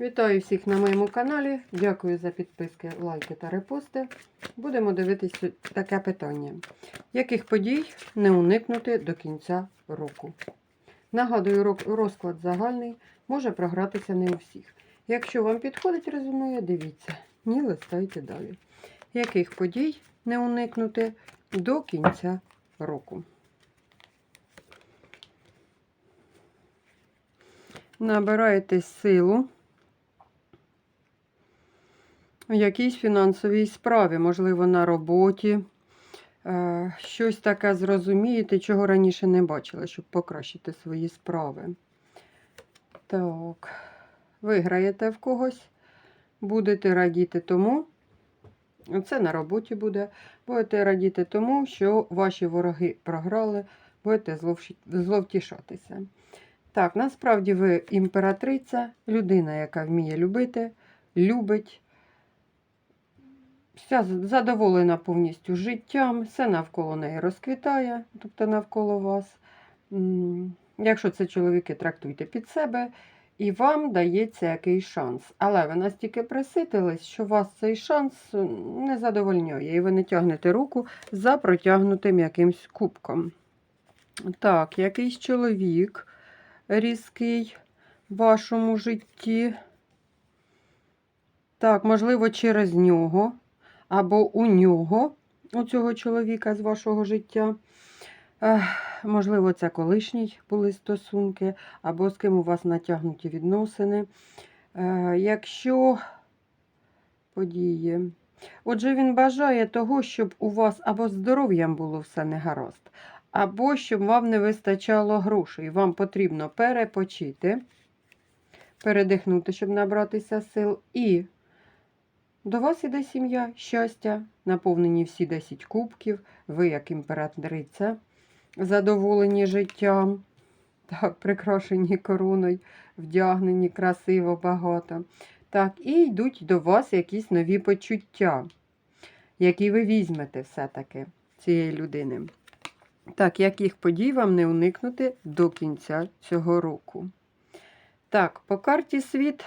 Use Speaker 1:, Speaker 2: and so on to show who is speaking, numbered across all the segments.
Speaker 1: Вітаю всіх на моєму каналі. Дякую за підписки, лайки та репости. Будемо дивитися таке питання. Яких подій не уникнути до кінця року? Нагадую, розклад загальний може програтися не у всіх. Якщо вам підходить резонує, дивіться. Ні, листайте далі. Яких подій не уникнути до кінця року? Набираєте силу в якійсь фінансовій справі, можливо, на роботі. Е, Щось таке зрозумієте, чого раніше не бачили, щоб покращити свої справи. Так, виграєте в когось, будете радіти тому. Це на роботі буде. Будете радіти тому, що ваші вороги програли, будете зловтішатися. Так, насправді ви імператриця, людина, яка вміє любити, любить, вся задоволена повністю життям, все навколо неї розквітає, тобто навколо вас. Якщо це чоловіки, трактуйте під себе, і вам дається якийсь шанс. Але ви настільки приситились, що вас цей шанс не задовольняє, і ви не тягнете руку за протягнутим якимсь кубком. Так, якийсь чоловік різкий в вашому житті. Так, можливо, через нього або у нього, у цього чоловіка з вашого життя. Можливо, це колишній були стосунки, або з ким у вас натягнуті відносини. Е, якщо події. Отже, він бажає того, щоб у вас або здоров'ям було все негаразд, або щоб вам не вистачало грошей. Вам потрібно перепочити, передихнути, щоб набратися сил. І до вас іде сім'я, щастя, наповнені всі 10 кубків, ви, як імператриця, задоволені життям, так, прикрашені короною, вдягнені красиво, багато. Так, і йдуть до вас якісь нові почуття, які ви візьмете все-таки цієї людини. Так, яких подій вам не уникнути до кінця цього року? Так, по карті світ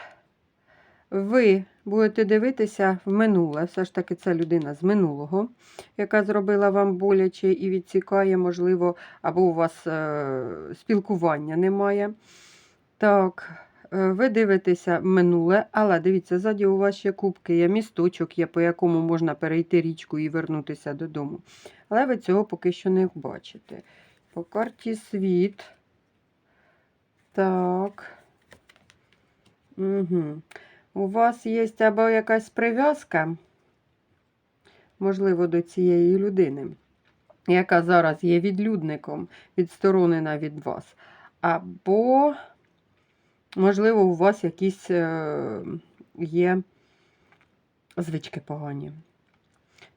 Speaker 1: ви будете дивитися в минуле. Все ж таки, це людина з минулого, яка зробила вам боляче і відсікає, можливо, або у вас е, спілкування немає. Так, е, ви дивитеся в минуле, але дивіться, ззаді у вас ще кубки є, місточок є, по якому можна перейти річку і вернутися додому. Але ви цього поки що не бачите. По карті світ. Так. Угу. У вас є або якась прив'язка, можливо, до цієї людини, яка зараз є відлюдником, відсторонена від вас. Або, можливо, у вас якісь е, є звички погані.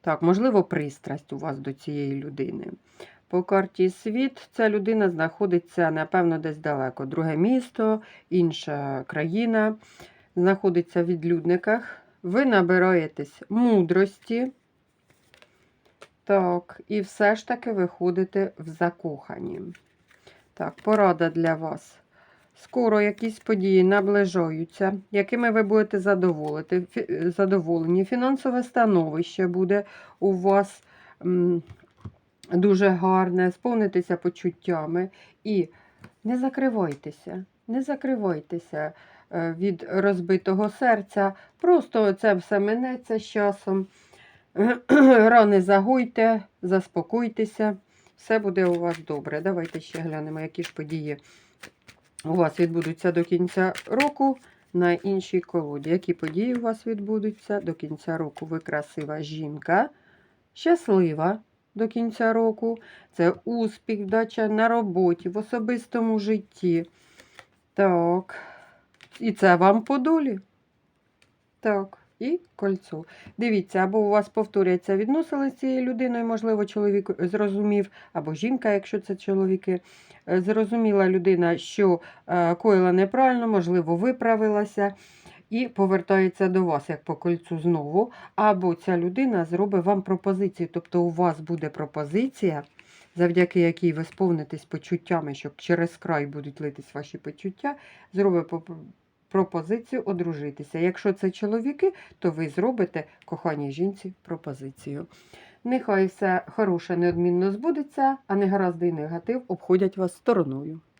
Speaker 1: Так, можливо, пристрасть у вас до цієї людини. По карті світ ця людина знаходиться, напевно, десь далеко. Друге місто, інша країна, знаходиться в відлюдниках. Ви набираєтесь мудрості. Так, і все ж таки виходите в закохані. Так, порада для вас. Скоро якісь події наближаються, якими ви будете задоволити, фі- задоволені. Фінансове становище буде у вас м, дуже гарне, сповнитися почуттями. І не закривайтеся, не закривайтеся е, від розбитого серця. Просто це все минеться з часом. Рани загойте, заспокойтеся, все буде у вас добре. Давайте ще глянемо, які ж події у вас відбудуться до кінця року на іншій колоді. Які події у вас відбудуться до кінця року? Ви красива жінка, щаслива до кінця року. Це успіх, вдача на роботі, в особистому житті. Так. І це вам по долі. Так, і кольцо. Дивіться, або у вас повторяться відносини з цією людиною, можливо, чоловік зрозумів, або жінка, якщо це чоловіки. Е, Зрозуміла людина, що е, коїла неправильно, можливо, виправилася і повертається до вас, як по кольцу знову. Або ця людина зробить вам пропозицію. Тобто у вас буде пропозиція, завдяки якій ви сповнитесь почуттями, що через край будуть литись ваші почуття, зробить пропозицію одружитися. Якщо це чоловіки, то ви зробите коханій жінці пропозицію. Нехай все хороше неодмінно збудеться, а негаразди і негатив обходять вас стороною.